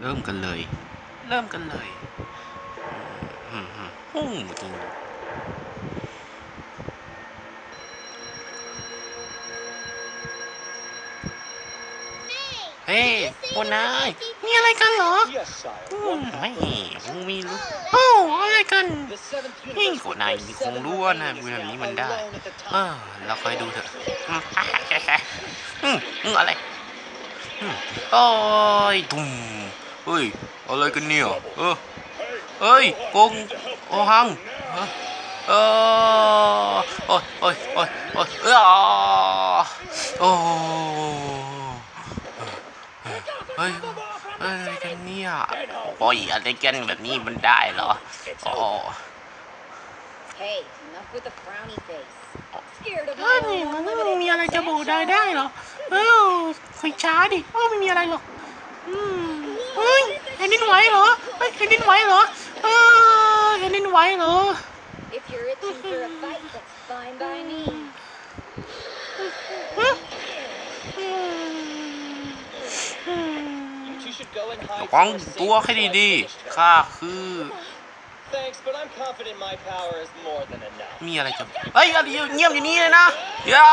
เริ่มกันเลย เริ่มกันเลยอืมอืมอืมจริงเฮ้ยโอนาย มีอะไรกันเหรอ Yes, sire. อืม What ไม่ happened? มึงมีรู้โอ้อะไรกัน The seventh นี่ universe โคนายมีคงรู้ว่านะบุญแบบนี้มันได้ alone at the เอ top. อเราคอยดูเถอะอืมอืมอืมอะไรอืมโอ้ยตุ่ม เฮ้ย อะไรกันเนี่ยเออเฮ้ยโกงโอหังเออเออโอ้ยโอ้ยโอ้ยโอ้ยเออโอ้เฮ้ยอะไรกันเนี่ยโอ้ยอะไรกันแบบนี้มันได้เหรออ๋อ Hey, enough with the frowny face. Scared of เฮ้ย my own มันไม่ unlimited มีอะไรจะบอกได้ได้เหรอเออคุยช้าดิเออไม่มีอะไรหรอกอืมเฮ้ยแผ่น ดินไหวเหรอเฮ้ยแผ่นดินไหวเหรอเออแผ่นดินไหวเหรอ If you're itching for a fight, that's fine by me. อืมอืม You two should go and hide ระวัง somewhere safe ตัวให้ until I ดี finish ๆ this. ข้าคือ Thanks, but I'm confident my power is more than enough. มีอะไรจะเฮ้ยอะไรเงียบอยู่นี่เลยนะอย่า